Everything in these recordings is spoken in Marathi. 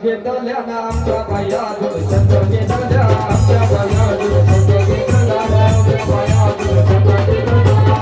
घेतल्या ना आमच्या भया छंद घेतल्या आमच्या भया छंद घेतल्या आमच्या बाया छंद घेतल्या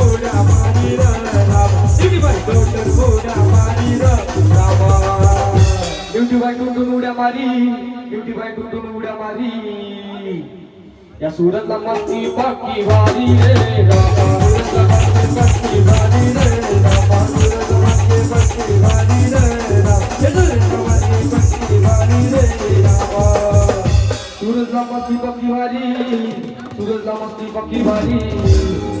उड्या पाणी रे उड्या मारी युट्यूब बाई ठोकतो उड्या मारी. या सुरतला मस्ती पक्की वारी रे मस्ती वारी रे मस्ती वारी रे मस्ती पक्की वारी रे मस्ती पक्की वारी.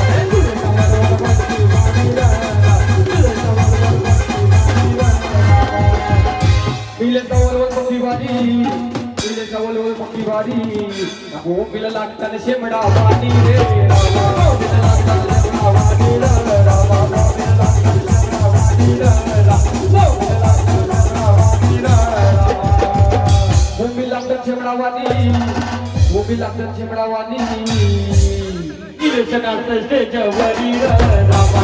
हो, नको पिला लागताना शेमडा बारी रे. हो, रामा पिला लागताना शेमडा बारी रे हो, रामा पिला लागताना शेमडा बारी रे भूमी लागतात शेमडावानी भूमी लागतात शेमडावानी इलेक्शन असतं स्टेजवरी रामा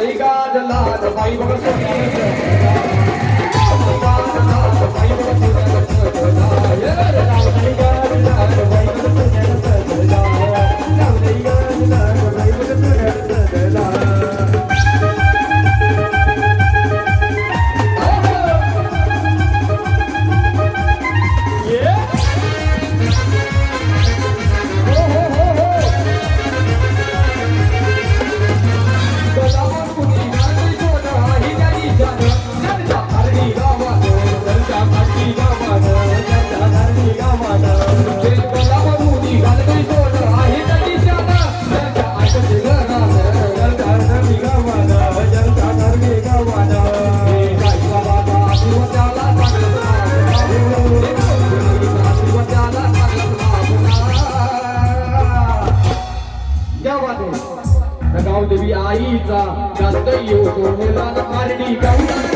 नावलय गाजला तर बाई बघ जा जास्त येतो मुलाला आरडी गावचा